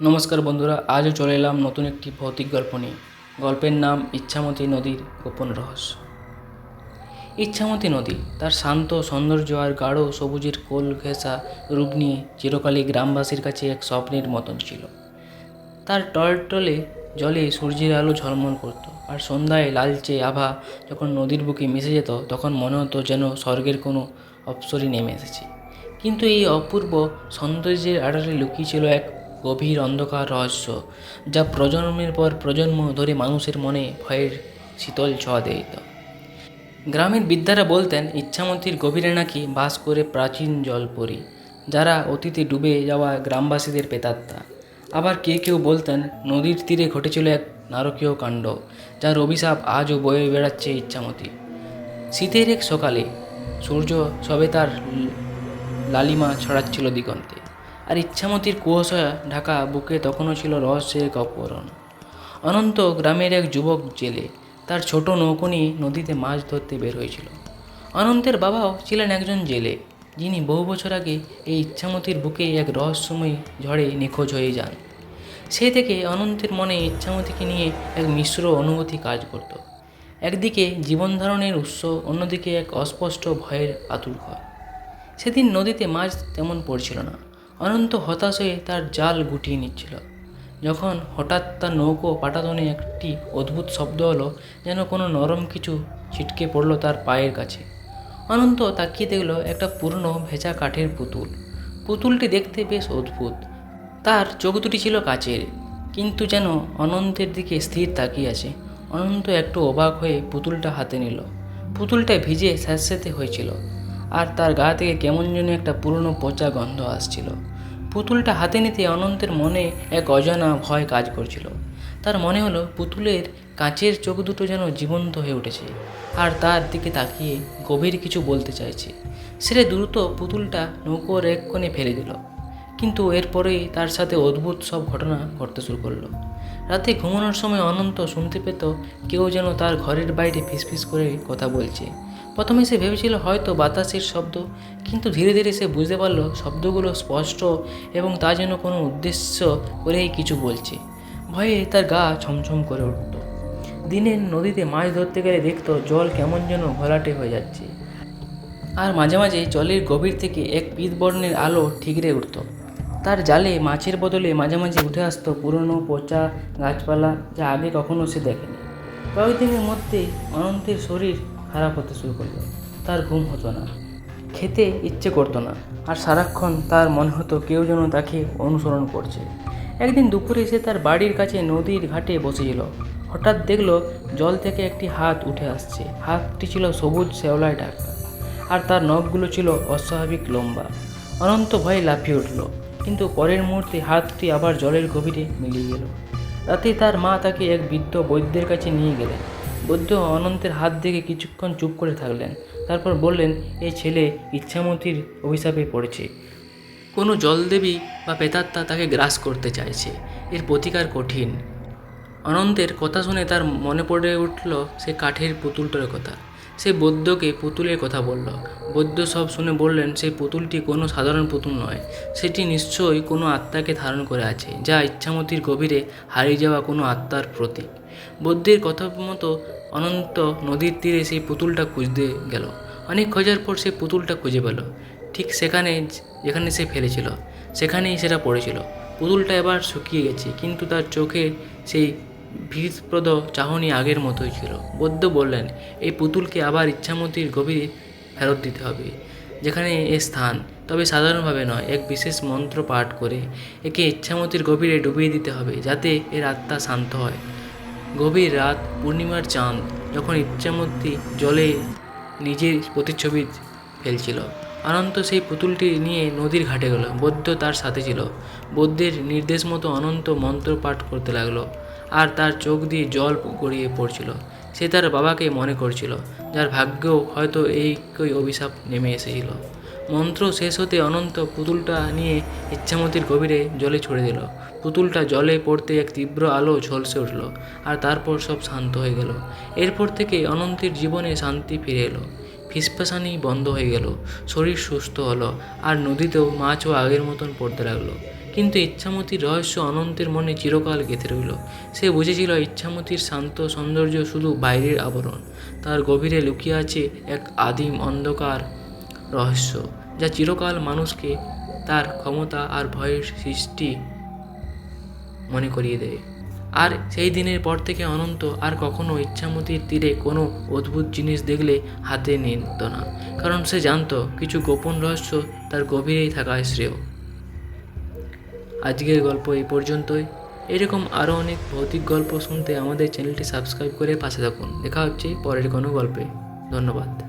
নমস্কার বন্ধুরা, আজও চলে এলাম নতুন একটি ভৌতিক গল্প নিয়ে। গল্পের নাম ইচ্ছামতী নদীর গোপন রহস্য। ইচ্ছামতী নদী, তার শান্ত সৌন্দর্য আর গাঢ় সবুজের কোল ঘেঁষা রূপ নিয়ে চিরকালই গ্রামবাসীর কাছে এক স্বপ্নের মতন ছিল। তার টলটলে জলে সূর্যের আলো ঝলমল করত আর সন্ধ্যায় লালচে আভা যখন নদীর বুকে মিশে যেত, তখন মনে হতো যেন স্বর্গের কোনো অপসরী নেমে এসেছে। কিন্তু এই অপূর্ব সৌন্দর্যের আড়ালে লুকিয়ে ছিল এক গভীর অন্ধকার রহস্য, যা প্রজন্মের পর প্রজন্ম ধরে মানুষের মনে ভয়ের শীতল ছোঁয়া দিত গ্রামের বিদ্যারা বলতেন, ইচ্ছামতির গভীরে নাকি বাস করে প্রাচীন জলপরি, যারা অতীতে ডুবে যাওয়া গ্রামবাসীদের পেতাত্তা আবার কে কেউ বলতেন, নদীর তীরে ঘটেছিল এক নারকীয় কাণ্ড, যার অভিশাপ আজও বয়ে বেড়াচ্ছে ইচ্ছামতি। শীতের এক সকালে সূর্য সবে তার লালিমা ছড়াচ্ছিল দিগন্তে। আর ইচ্ছামতির কুয়াশা ঢাকা বুকে তখনও ছিল রহস্যের এক অপহরণ। অনন্ত গ্রামের এক যুবক জেলে তার ছোট নৌকো নিয়ে নদীতে মাছ ধরতে বের হয়েছিল। অনন্তের বাবাও ছিলেন একজন জেলে, যিনি বহু বছর আগে এই ইচ্ছামতির বুকে এক রহস্যময় ঝড়ে নিখোঁজ হয়ে যান। সে থেকে অনন্তের মনে ইচ্ছামতিকে নিয়ে এক মিশ্র অনুভূতি কাজ করত। একদিকে জীবন ধারণের উৎস, অন্যদিকে এক অস্পষ্ট ভয়ের আতুর ঘর। সেদিন নদীতে মাছ তেমন পড়ছিল না। অনন্ত হতাশ হয়ে তার জাল গুটিয়ে নিচ্ছিল। যখন হঠাৎ তার নৌকো পাটাতনে একটি অদ্ভুত শব্দ হলো, যেন কোনো নরম কিছু ছিটকে পড়ল তার পায়ের কাছে। অনন্ত তাকিয়ে দেখল একটা পুরনো ভেজা কাঠের পুতুল। পুতুলটি দেখতে বেশ অদ্ভুত। তার চোখ দুটি ছিল কাচের, কিন্তু যেন অনন্তের দিকে স্থির তাকিয়ে আছে। অনন্ত একটু অবাক হয়ে পুতুলটা হাতে নিল। পুতুলটা ভিজে স্যাঁতস্যাঁতে হয়েছিল। আর তার গা থেকে কেমন যেন একটা পুরনো পচা গন্ধ আসছিল। পুতুলটা হাতে নিতে অনন্তের মনে এক অজানা ভয় কাজ করছিল। তার মনে হলো পুতুলের কাঁচের চোখ দুটো যেন জীবন্ত হয়ে উঠেছে, আর তার দিকে তাকিয়ে গভীর কিছু বলতে চাইছে। সে দ্রুত পুতুলটা নৌকোর এক কোণে ফেলে দিল। কিন্তু এরপরেই তার সাথে অদ্ভুত সব ঘটনা ঘটতে শুরু করল। রাতে ঘুমানোর সময় অনন্ত শুনতে পেত কেউ যেন তার ঘরের বাইরে ফিসফিস করে কথা বলছে। প্রথমে সে ভেবেছিল হয়তো বাতাসের শব্দ, কিন্তু ধীরে ধীরে সে বুঝতে পারল শব্দগুলো স্পষ্ট এবং তা যেন কোনো উদ্দেশ্য করেই কিছু বলছে। ভয়ে তার গা ছমছম করে উঠত দিনে নদীতে মাছ ধরতে গেলে দেখতো জল কেমন যেন ঘোলাটে হয়ে যাচ্ছে। আর মাঝে মাঝে জলের গভীর থেকে এক পিত বর্ণের আলো ঠিকরে উঠত। তার জালে মাছের বদলে মাঝে মাঝে উঠে আসতো পুরনো পচা গাছপালা যা আগে কখনো সে দেখেনি। কয়েকদিনের মধ্যে অনন্তের শরীর খারাপ হতে শুরু করল। তার ঘুম হতো না। খেতে ইচ্ছে করতো না। আর সারাক্ষণ তার মনে হতো কেউ যেন তাকে অনুসরণ করছে। একদিন দুপুরে সে তার বাড়ির কাছে নদীর ঘাটে বসেছিল হঠাৎ দেখল জল থেকে একটি হাত উঠে আসছে। হাতটি ছিল সবুজ শ্যাওলায় ঢাকা আর তার নখগুলো ছিল অস্বাভাবিক লম্বা। অনন্ত ভয়ে লাফিয়ে উঠল। কিন্তু পরের মুহূর্তে হাতটি আবার জলের গভীরে মিলিয়ে গেল। রাতে তার মা তাকে এক বৃদ্ধ বৈদ্যের কাছে নিয়ে গেলেন। বৈদ্য অনন্তের হাত দেখে কিছুক্ষণ চুপ করে থাকলেন। তারপর বললেন এই ছেলে ইচ্ছামতির অভিশাপে পড়েছে। কোনো জলদেবী বা পেতাত্তা তাকে গ্রাস করতে চাইছে। এর প্রতিকার কঠিন অনন্তের কথা শুনে তার মনে পড়ে উঠল সে কাঠের পুতুলটার কথা। সে বৌদ্ধকে পুতুলের কথা বলল। বৌদ্ধ সব শুনে বললেন সেই পুতুলটি কোনো সাধারণ পুতুল নয়। সেটি নিশ্চয়ই কোনো আত্মাকে ধারণ করে আছে, যা ইচ্ছামতির গভীরে হারিয়ে যাওয়া কোনো আত্মার প্রতীক। বৌদ্ধের কথা মতো অনন্ত নদীর তীরে সেই পুতুলটা খুঁজতে গেল। অনেক খোঁজার পর সে পুতুলটা খুঁজে পেল। ঠিক সেখানে যেখানে সে ফেলেছিল, সেখানেই সেটা পড়েছিল। পুতুলটা এবার শুকিয়ে গেছে, কিন্তু তার চোখে সেই ভীতপ্রদ চাহনি আগের মতোই ছিল। বৌদ্ধ বললেন, এই পুতুলকে আবার ইচ্ছামতির গভীরে ফেরত দিতে হবে। যেখানে এ স্থান, তবে সাধারণভাবে নয়, এক বিশেষ মন্ত্র পাঠ করে একে ইচ্ছামতির গভীরে ডুবিয়ে দিতে হবে, যাতে এর আত্মা শান্ত হয়। গভীর রাত পূর্ণিমার চাঁদ যখন ইচ্ছামতি জলে নিজের প্রতিচ্ছবি ফেলছিল। অনন্ত সেই পুতুলটি নিয়ে নদীর ঘাটে গেল। বৌদ্ধ তার সাথে ছিল। বৌদ্ধের নির্দেশ মতো অনন্ত মন্ত্র পাঠ করতে লাগল আর তার চোখ দিয়ে জল গড়িয়ে পড়ছিল। সে তার বাবাকে মনে করছিল, যার ভাগ্যেও হয়তো এই কই অভিশাপ নেমে এসেছিল। মন্ত্র শেষ হতে অনন্ত পুতুলটা নিয়ে ইচ্ছামতির গভীরে জলে ছুড়ে দিল। পুতুলটা জলে পড়তে এক তীব্র আলো ঝলসে উঠল আর তারপর সব শান্ত হয়ে গেল। এরপর থেকে অনন্তের জীবনে শান্তি ফিরে এলো। ফিসফাসানি বন্ধ হয়ে গেল, শরীর সুস্থ হলো আর নদীতেও মাছও আগের মতন পড়তে লাগল। কিন্তু ইচ্ছামতির রহস্য অনন্তের মনে চিরকাল গেঁথে রইল। সে বুঝেছিল ইচ্ছামতির শান্ত সৌন্দর্য শুধু বাইরের আবরণ। তার গভীরে লুকিয়ে আছে এক আদিম অন্ধকার রহস্য, যা চিরকাল মানুষকে তার ক্ষমতা আর ভয়ের সৃষ্টি মনে করিয়ে দেয়। আর সেই দিনের পর থেকে অনন্ত আর কখনো ইচ্ছামতির তীরে কোনো অদ্ভুত জিনিস দেখলে হাতে নিত না কারণ সে জানতো কিছু গোপন রহস্য তার গভীরেই থাকা শ্রেয়। আজকের গল্প এই পর্যন্তই। এরকম আরও অনেক ভৌতিক গল্প শুনতে আমাদের চ্যানেলটি সাবস্ক্রাইব করে পাশে থাকুন। দেখা হচ্ছে পরের কোনো গল্পে। ধন্যবাদ।